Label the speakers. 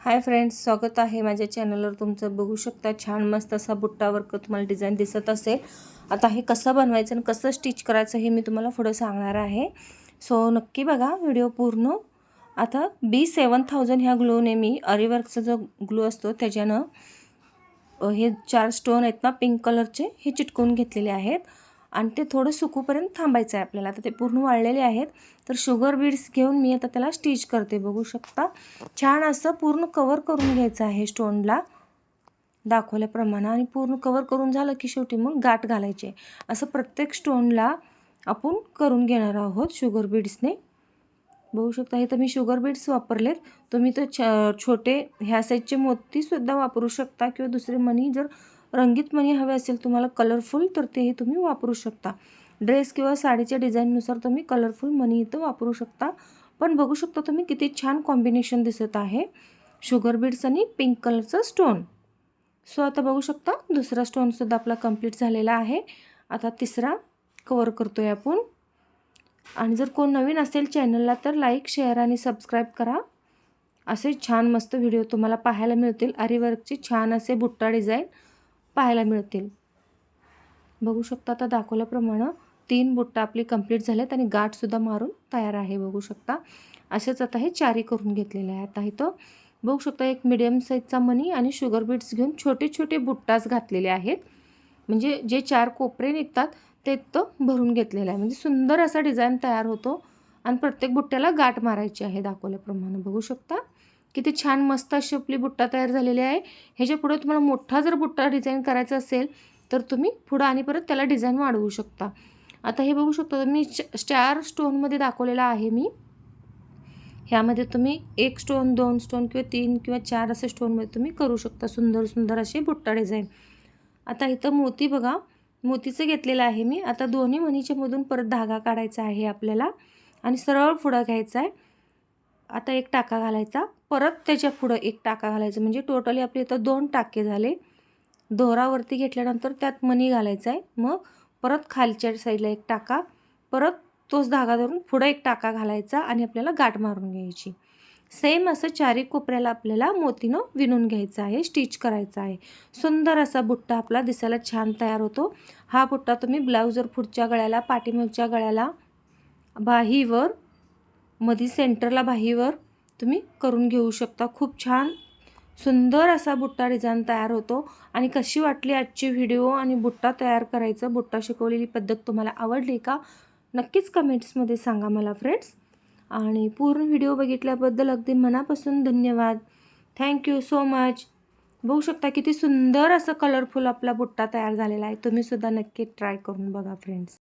Speaker 1: Hi friends स्वागत आहे माझ्या चॅनलवर. तुमचं बघू शकता छान मस्त असा बुट्टा वर्क तुम्हाला डिझाईन दिसत असेल. आता हे कसं बनवायचं आणि कसं स्टिच करायचं हे मी तुम्हाला पुढं सांगणार आहे. सो नक्की बघा व्हिडिओ पूर्ण. आता बी सेवन थाउजंड ह्या ग्लूने मी अरिवर्कचा जो ग्लू असतो त्याच्यानं हे चार स्टोन आहेत ना पिंक कलरचे हे चिटकून घेतलेले आहेत. आणि ते थोडं सुकूपर्यंत थांबायचं आहे आपल्याला. आता ते पूर्ण वाळलेले आहेत. तर शुगर बीड्स घेऊन मी आता त्याला स्टिच करते. बघू शकता. छान असं पूर्ण कवर करून घ्यायचं आहे स्टोनला. दाखवल्याप्रमाणे. आणि पूर्ण कवर करून झालं की शेवटी मग गाठ घालायचे असं प्रत्येक स्टोनला आपण करून घेणार आहोत शुगर बीड्सने. बघू शकता हे तर मी शुगर बीड्स वापरलेत. तुम्ही तर छ छोटे ह्या साईजचे मोतीसुद्धा वापरू शकता किंवा दुसरे मनी जर रंगीत मणी हवे असेल तुम्हाला कलरफुल तर तेही तुम्ही वापरू शकता. ड्रेस किंवा साडीच्या डिझाईननुसार तुम्ही कलरफुल मनी इथं वापरू शकता. पण बघू शकता तुम्ही किती छान कॉम्बिनेशन दिसत आहे. शुगर बीड्स आणि पिंक कलरचा स्टोन सो आता बघू शकता दुसरा स्टोनसुद्धा आपला कंप्लीट झालेला आहे. आता तिसरा कवर करतो आहे आपण. आणि जर कोण नवीन असेल चॅनलला तर लाईक शेअर आणि सबस्क्राईब करा. असे छान मस्त व्हिडिओ तुम्हाला पाहायला मिळतील. आरीवर्कची छान असे बुट्टा डिझाईन पाहायला मिळतील. बघू शकता आता दाखवल्याप्रमाणे तीन बुट्टा आपली कंप्लीट झालेत आणि गाठसुद्धा मारून तयार आहे बघू शकता. असेच आता हे चारी करून घेतलेले आहे आता इथं बघू शकता एक मिडियम साईजचा मनी आणि शुगर बीट्स घेऊन छोटे छोटे बुट्टाच घातलेले आहेत. म्हणजे जे चार कोपरे निघतात ते तो भरून घेतलेलं आहे. म्हणजे सुंदर असा डिझाईन तयार होतो आणि प्रत्येक बुट्ट्याला गाठ मारायची आहे दाखवल्याप्रमाणे. बघू शकता. किती छान मस्त अशी आपली बुट्टा तयार झालेली आहे. ह्याच्या पुढे तुम्हाला मोठा जर बुट्टा डिझाईन करायचा असेल तर तुम्ही पुढं आणि परत त्याला डिझाईन वाढवू शकता. आता हे बघू शकता मी स्टार स्टोनमध्ये दाखवलेला आहे मी. ह्यामध्ये तुम्ही एक स्टोन दोन स्टोन किंवा तीन किंवा चार असे स्टोनमध्ये तुम्ही करू शकता सुंदर सुंदर असे बुट्टा डिझाईन आता इथं मोती बघा. मोतीचं घेतलेलं आहे मी. आता दोन्ही म्हणीच्यामधून परत धागा काढायचा आहे आपल्याला. आणि सरळ पुढं घ्यायचा आहे. आता एक टाका घालायचा. परत त्याच्या पुढं एक टाका घालायचा. म्हणजे टोटली आपले इथं दोन टाके झाले. दोरावरती घेतल्यानंतर त्यात मणी घालायचा आहे मग परत खालच्या साईडला एक टाका. परत तोच धागा धरून पुढं एक टाका घालायचा आणि आपल्याला गाठ मारून घ्यायची. सेम असं चारी कोपऱ्याला आपल्याला मोतीनं विणून घ्यायचं आहे स्टिच करायचं आहे. सुंदर असा बुट्टा आपला दिसायला छान तयार होतो. हा बुट्टा तुम्ही ब्लाऊजवर पुढच्या गळ्याला पाठीमागच्या गळ्याला बाहीवर मधी सेंटरला बाहीवर तुम्ही करून घेऊ शकता. खूप छान सुंदर असा बुट्टा डिझाईन तयार होतो आणि कशी वाटली आजची व्हिडिओ आणि बुट्टा तयार करायचं बुट्टा शिकवलेली पद्धत तुम्हाला आवडली का? नक्कीच कमेंट्समध्ये सांगा मला फ्रेंड्स. आणि पूर्ण व्हिडिओ बघितल्याबद्दल अगदी मनापासून धन्यवाद. थँक्यू सो मच बघू शकता किती सुंदर असं कलरफुल आपला बुट्टा तयार झालेला आहे. तुम्हीसुद्धा नक्की ट्राय करून बघा फ्रेंड्स